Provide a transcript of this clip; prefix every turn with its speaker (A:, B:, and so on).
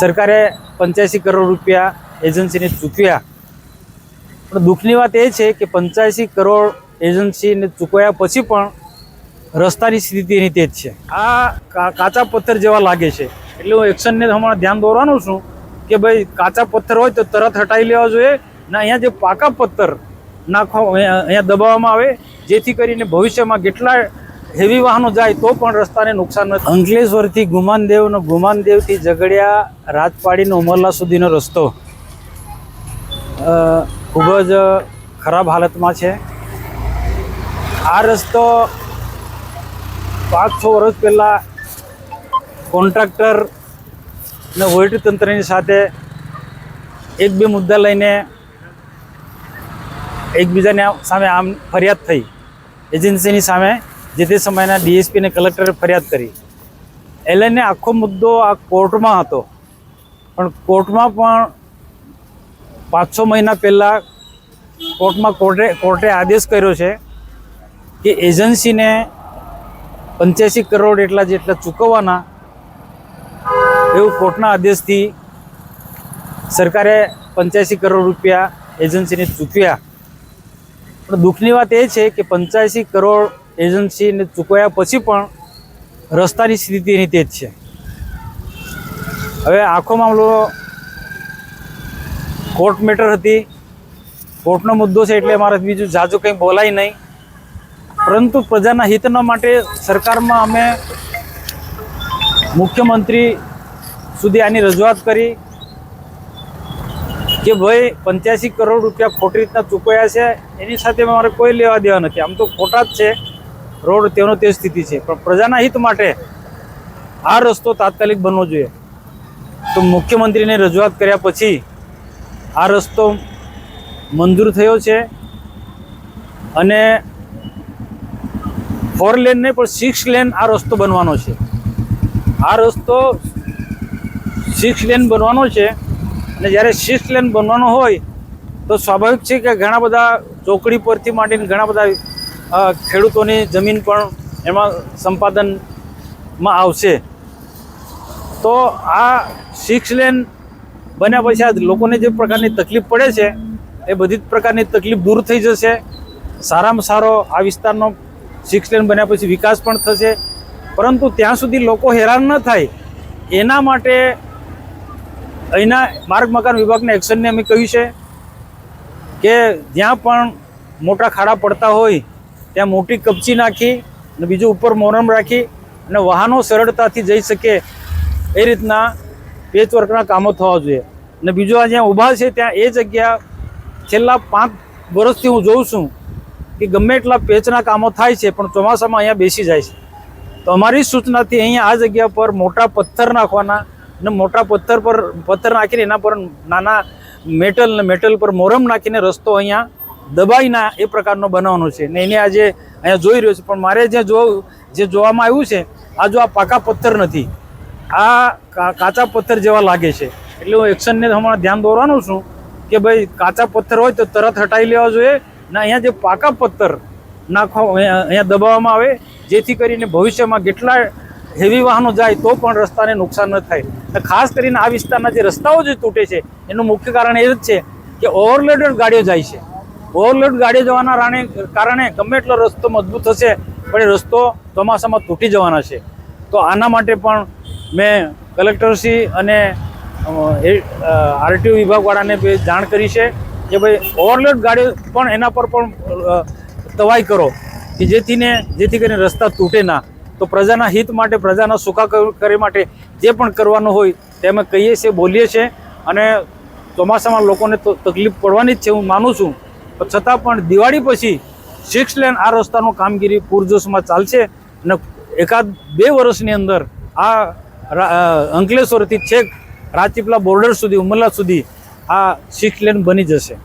A: સરકારે પંચ્યાસી કરોડ રૂપિયા એજન્સીને ચૂકવ્યા. પણ દુઃખની વાત એ છે કે પંચ્યાસી કરોડ એજન્સીને ચૂકવ્યા પછી પણ રસ્તાની સ્થિતિ એની તે જ છે. આ કાચા પથ્થર જેવા લાગે છે. એટલે હું એક્શનને હમણાં ધ્યાન દોરવાનું છું કે ભાઈ કાચા પથ્થર હોય તો તરત હટાવી લેવા જોઈએ, ને, અહીંયા જે પાકા પથ્થર નાખવા અહીંયા દબાવવામાં આવે, જેથી કરીને ભવિષ્યમાં કેટલા હેવી વાહનો જાય તો પણ રસ્તાને નુકસાન નથી. અંકલેશ્વરથી ગુમાનદેવનો ગુમાનદેવથી ઝઘડિયા રાજપાડીનો ઉમરલા સુધીનો રસ્તો ખૂબ જ ખરાબ હાલતમાં છે આ રસ્તો પાંચ છ વર્ષ પહેલાં કોન્ટ્રાક્ટર ને વહીવટી તંત્રની સાથે એક બે મુદ્દા લઈને એકબીજાને સામે આમ ફરિયાદ થઈ એજન્સીની સામે જે તે સમયના ડીએસપી અને કલેક્ટરે ફરિયાદ કરી. એ લઈને આખો મુદ્દો આ કોર્ટમાં હતો. પણ કોર્ટમાં પણ પાંચ છ મહિના પહેલાં કોર્ટમાં કોર્ટે કોર્ટે આદેશ કર્યો છે કે એજન્સીને પંચ્યાસી કરોડ એટલા જેટલા ચૂકવવાના એવું કોર્ટના આદેશથી સરકારે પંચ્યાસી કરોડ રૂપિયા એજન્સીને ચૂકવ્યા. પણ દુઃખની વાત એ છે કે પંચ્યાસી કરોડ એજન્સીને ચૂકવ્યા પછી પણ રસ્તાની સ્થિતિ એની તે જ છે. હવે આખો મામલો કોર્ટ મેટર હતી. કોર્ટનો મુદ્દો છે એટલે મારે બીજું જાજુ કંઈ બોલાય નહીં. પરંતુ પ્રજાના હિતના માટે સરકારમાં અમે મુખ્યમંત્રી સુધી આની રજૂઆત કરી કે ભાઈ પંચ્યાસી કરોડ રૂપિયા ખોટી રીતના ચૂકવ્યા છે. એની સાથે મારે કોઈ લેવા દેવા નથી. આમ તો ખોટા જ છે. રોડ તેનો તે સ્થિતિ છે. પણ પ્રજાના હિત માટે આ રસ્તો તાત્કાલિક બનવો જોઈએ. તો મુખ્યમંત્રીને રજૂઆત કર્યા પછી આ રસ્તો મંજૂર થયો છે અને ફોર લેન નહીં, પણ સિક્સ લેન આ રસ્તો બનવાનો છે. આ રસ્તો સિક્સ લેન બનવાનો છે અને જ્યારે સિક્સ લેન બનવાનો હોય તો સ્વાભાવિક છે કે ઘણા બધા ચોકડી પરથી માંડીને ઘણા બધા ખેડૂતોની જમીન પણ એમાં સંપાદનમાં આવશે. તો આ સિક્સ લેન બન્યા પછી આ લોકોને જે પ્રકારની તકલીફ પડે છે, એ બધી જ પ્રકારની તકલીફ દૂર થઈ જશે. સારામાં સારો આ વિસ્તારનો સિક્સ લેન બન્યા પછી વિકાસ પણ થશે. પરંતુ ત્યાં સુધી લોકો હેરાન ન થાય. એના માટે અહીંના માર્ગ મકાન વિભાગના એક્શનને અમે કહ્યું છે કે જ્યાં પણ મોટા ખાડા પડતા હોય ત્યાં મોટી કપચી નાખી અને બીજું ઉપર મોરમ રાખી અને વાહનો સરળતાથી જઈ શકે એ રીતના પેચવર્કના કામો થવા જોઈએ. અને બીજું આ જ્યાં ઊભા છે ત્યાં એ જગ્યા છેલ્લા પાંચ વર્ષથી હું જોઉં છું કે ગમે એટલા પેચના કામો થાય છે, પણ ચોમાસામાં અહીંયા બેસી જાય છે. તો અમારી સૂચનાથી અહીંયા આ જગ્યા પર મોટા પથ્થર નાખવાના અને મોટા પથ્થર પર પથ્થર નાખીને એના પર નાના મેટલ ને મેટલ પર મોરમ નાખીને રસ્તો અહીંયા દબાઈના એ પ્રકારનો બનાવવાનો છે. ને એને આજે અહીંયા જોઈ રહ્યો છે, પણ મારે જે જો જે જોવામાં આવ્યું છે, આ જો આ પાકા પથ્થર નથી. આ કાચા પથ્થર જેવા લાગે છે. એટલે હું એક્શનને હમણાં ધ્યાન દોરવાનું છું કે ભાઈ કાચા પથ્થર હોય તો તરત હટાવી લેવા જોઈએ, ને અહીંયા જે પાકા પથ્થર નાખવા અહીંયા દબાવવામાં આવે, જેથી કરીને ભવિષ્યમાં કેટલા હેવી વાહનો જાય તો પણ રસ્તાને નુકસાન ન થાય. ખાસ કરીને આ વિસ્તારના જે રસ્તાઓ જે તૂટે છે, એનું મુખ્ય કારણ એ જ છે કે ઓવરલોડેડ ગાડીઓ જાય છે. ઓવરલોડ ગાડીઓ જવાના રાણે કારણે ગમે એટલો રસ્તો મજબૂત હશે પણ એ રસ્તો ચોમાસામાં તૂટી જવાના છે. તો આના માટે પણ મેં કલેક્ટરશ્રી અને આરટીઓ વિભાગવાળાને બે જાણ કરી છે કે ભાઈ ઓવરલોડ ગાડી પણ એના પર પણ તવાઈ કરો, કે જેથી ને, જેથી કરીને રસ્તા તૂટે ના. તો પ્રજાના હિત માટે, પ્રજાના સુખાકારી માટે જે પણ કરવાનું હોય તે અમે કહીએ છીએ, બોલીએ છીએ અને ચોમાસામાં લોકોને તકલીફ પડવાની જ છે, હું માનું છું. છતાં પણ દિવાળી પછી સિક્સ લેન આ રસ્તાનું કામગીરી પૂરજોશમાં ચાલશે અને એકાદ બે વર્ષની અંદર આ અંકલેશ્વરથી છેક રાજપીપલા બોર્ડર સુધી, ઉમરલા સુધી આ સિક્સ લેન બની જશે.